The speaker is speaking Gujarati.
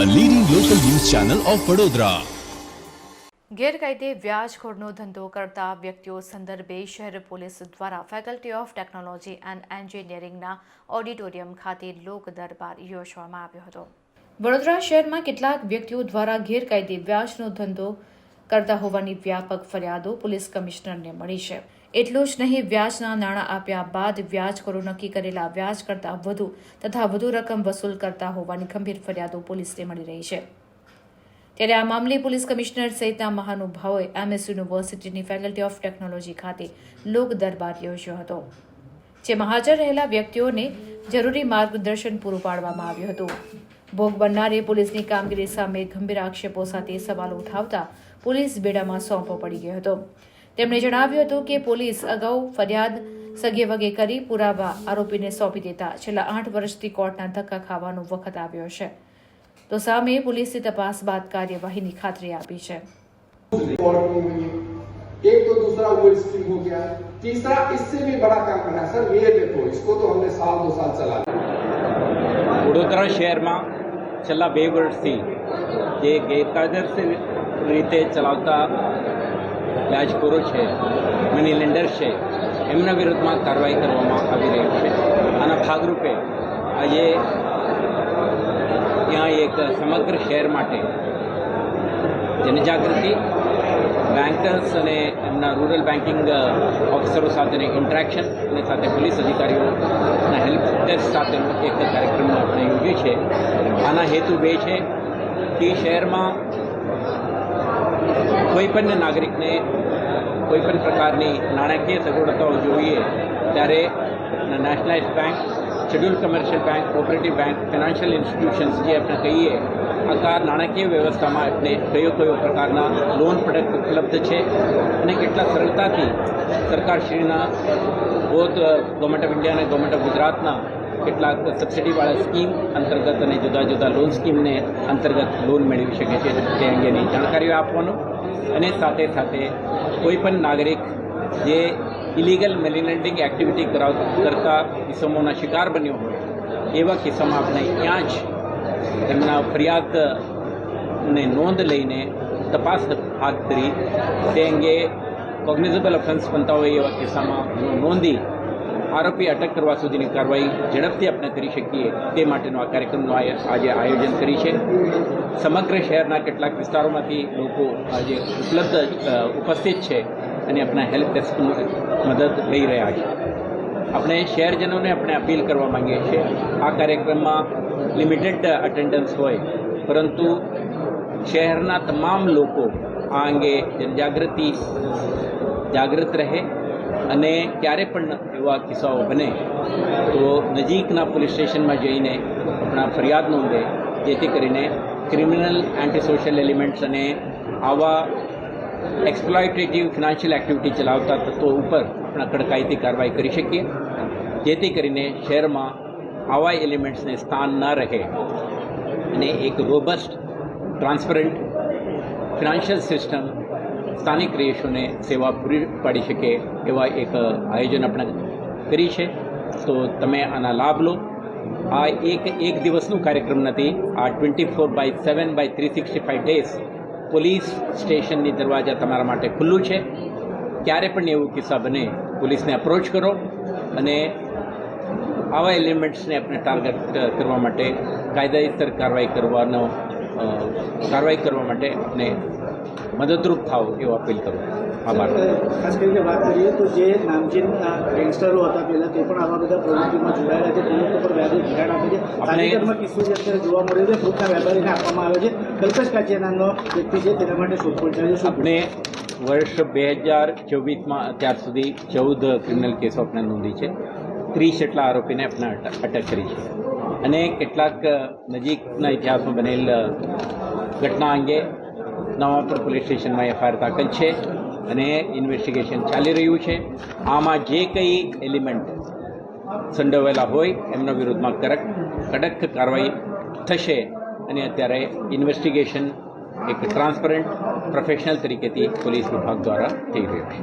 ચેનલ ઓફ વડોદરા ગેરકાયદે વ્યાજખોરનો ધંધો કરતા વ્યક્તિઓ સંદર્ભે શહેર પોલીસ દ્વારા ફેકલ્ટી ઓફ ટેકનોલોજી એન્ડ એન્જિનિયરિંગના ઓડિટોરિયમ ખાતે લોક દરબાર યોજવામાં આવ્યો હતો. વડોદરા શહેરમાં કેટલાક વ્યક્તિઓ દ્વારા ગેરકાયદે વ્યાજનો ધંધો કરતા હોવાની વ્યાપક ફરિયાદો પોલીસ કમિશનરને મળી છે. એટલું જ નહીં, વ્યાજના નાણાં આપ્યા બાદ વ્યાજખોરો નક્કી કરેલા વ્યાજ કરતાં વધુ તથા વધુ રકમ વસૂલ કરતા હોવાની ગંભીર ફરિયાદો પોલીસને મળી રહી છે. ત્યારે આ મામલે પોલીસ કમિશનર સહિતના મહાનુભાવોએ એમએસ યુનિવર્સિટીની ફેકલ્ટી ઓફ ટેકનોલોજી ખાતે લોક દરબાર યોજ્યો હતો, જેમાં હાજર રહેલા વ્યક્તિઓને જરૂરી માર્ગદર્શન પૂરું પાડવામાં આવ્યું હતું. ભોગ બનનારે પોલીસની કામગીરી સામે ગંભીર આક્ષેપો સાથે સવાલો ઉઠાવતા પોલીસ બેડામાં સોંપો પડી ગયો હતો. તેમણે જણાવ્યું હતું કે પોલીસ અગાઉ ફરિયાદ સગે વગે કરી પુરાવા આરોપીને સોંપી દેતા છેલ્લા આઠ વર્ષથી કોર્ટના ધક્કા ખાવાનો વખત આવ્યો છે તો સામે પોલીસે તપાસ બાદ કાર્યવાહીની ખાતરી આપી છે रिकॉर्ड नहीं हुई है एक तो दूसरा वो स्कीम हो गया है तीसरा इससे भी बड़ा काम करना है सर ये देखो इसको तो हमने साल दो साल चला વડોદરા શહેરમાં છેલ્લા બે વર્ષથી જે ગેરકાયદેસર રીતે ચલાવતા વ્યાજખોરો છે મની લેન્ડર છે, એમના વિરુદ્ધમાં કાર્યવાહી કરવામાં આવી રહી છે. આના ભાગરૂપે આજે ત્યાં એક સમગ્ર શહેર માટે જનજાગૃતિ બેન્કર્સ અને એમના રૂરલ બેન્કિંગ ઓફિસરો સાથેની ઇન્ટરેક્શન અને સાથે પોલીસ અધિકારીઓના હેલ્પ ડેસ્ક સાથેનો એક કાર્યક્રમ આપણે યોજ્યું છે. આના હેતુ બે છે કે શહેરમાં કોઈ પણ નાગરિકને, કોઈ પણ પ્રકારની નાણાકીય સગવડતાઓ જોઈએ, ત્યારે nationalise bank schedule commercial bank cooperative bank financial institutions જે આપણે કહીએ, આખા નાણાકીય વ્યવસ્થામાં આપણે કયો કયો પ્રકારના લોન પ્રોડક્ટ ઉપલબ્ધ છે અને કેટલા સરળતાથી સરકારશ્રીના બોધ ગવર્મેન્ટ ઓફ ઇન્ડિયા અને ગવર્મેન્ટ ઓફ ગુજરાતના કેટલાક સબસિડીવાળા સ્કીમ અંતર્ગત અને જુદા જુદા લોન સ્કીમને અંતર્ગત લોન મેળવી શકે છે, તે અંગેની જાણકારીઓ આપવાનું. અને સાથે સાથે કોઈપણ નાગરિક જે ઇલીગલ મની લેન્ડિંગ એક્ટિવિટી કરતા કિસ્સોના શિકાર બન્યો હોય, એવા કિસ્સામાં આપણે ત્યાં જ એમના ફરિયાદને નોંધ લઈને તપાસ હાથ ધરી, તે અંગે કોગ્નિઝેબલ ઓફેન્સ બનતા હોય એવા કિસ્સામાં નોંધી આરોપી અટક કરવા સુધીની કાર્યવાહી ઝડપથી આપણે કરી શકીએ તે માટેનો આ કાર્યક્રમનું આજે આયોજન કરી છે. સમગ્ર શહેરના કેટલાક વિસ્તારોમાંથી લોકો આજે ઉપલબ્ધ ઉપસ્થિત છે અને આપણા હેલ્પ ડેસ્કનું મદદ લઈ રહ્યા છે. આપણે શહેરજનોને આપણે અપીલ કરવા માગીએ છીએ, આ કાર્યક્રમમાં લિમિટેડ અટેન્ડન્સ હોય, પરંતુ શહેરના તમામ લોકો આ અંગે જનજાગૃતિ, જાગૃત રહે અને ક્યારે પણ એવા કિસ્સાઓ બને, તો નજીકના પોલીસ સ્ટેશનમાં જઈને આપણા ફરિયાદ નોંધે, જેથી કરીને ક્રિમિનલ એન્ટી સોશિયલ એલિમેન્ટ્સ અને આવા એક્સપ્લોઇટેટિવ ફિનાન્શિયલ એક્ટિવિટી ચલાવતા તત્વો ઉપર આપણા કડકાઈથી કાર્યવાહી કરી શકીએ, જેથી કરીને શહેરમાં આવા એલિમેન્ટ્સને સ્થાન ન રહે અને એક રોબસ્ટ ટ્રાન્સપરન્ટ ફિનાન્શિયલ સિસ્ટમ સ્થાનિક રહીશોને સેવા પૂરી પાડી શકે એવા એક આયોજન આપણે કરી છે. તો તમે આના લાભ લો. આ એક એક દિવસનું કાર્યક્રમ નથી, આ twenty four by seven by three sixty five days police સ્ટેશનની દરવાજા તમારા માટે ખુલ્લું છે. ક્યારે પણ એવું કિસ્સા બને, પોલીસને અપ્રોચ કરો અને આવા એલિમેન્ટ્સને આપણે ટાર્ગેટ કરવા માટે કાયદેસર કાર્યવાહી કરવાનો કાર્યવાહી કરવા માટે આપણે મદદરૂપ થાવ એવો અપીલ કરું. આભાર. ખાસ કરીને વાત કરીએ તો જે નામચીન ગેંગસ્ટરો હતા પહેલાં તે પણ આવા બધા પ્રવૃત્તિમાં જોડાયેલા છે. તે લોકો પર વ્યાજે ધિરાણ આપે છે. તાજેતરમાં કિસ્સો જે અત્યારે જોવા મળ્યો છે ફ્રૂટના વેપારીને આપવામાં આવે છે. કલ્પેશ કાચિયા નામનો વ્યક્તિ છે તેના માટે શોધખોળ ચાલે છે. આપણે વર્ષ બે હજાર ચોવીસમાં અત્યાર સુધી ચૌદ ક્રિમિનલ કેસો આપણે નોંધી છે. ત્રીસ જેટલા આરોપીને આપણે અટક કરી છે. અને કેટલાક નજીકના ઇતિહાસમાં બનેલ ઘટના અંગે નવાપુર પોલીસ સ્ટેશનમાં એફઆઈઆર દાખલ છે અને ઇન્વેસ્ટિગેશન ચાલી રહ્યું છે. આમાં જે કંઈ એલિમેન્ટ સંડોવાયેલા હોય, એમના વિરુદ્ધમાં કડક કડક કાર્યવાહી થશે અને અત્યારે ઇન્વેસ્ટિગેશન એક ટ્રાન્સપરન્ટ, પ્રોફેશનલ તરીકેથી પોલીસ વિભાગ દ્વારા થઈ રહ્યું છે.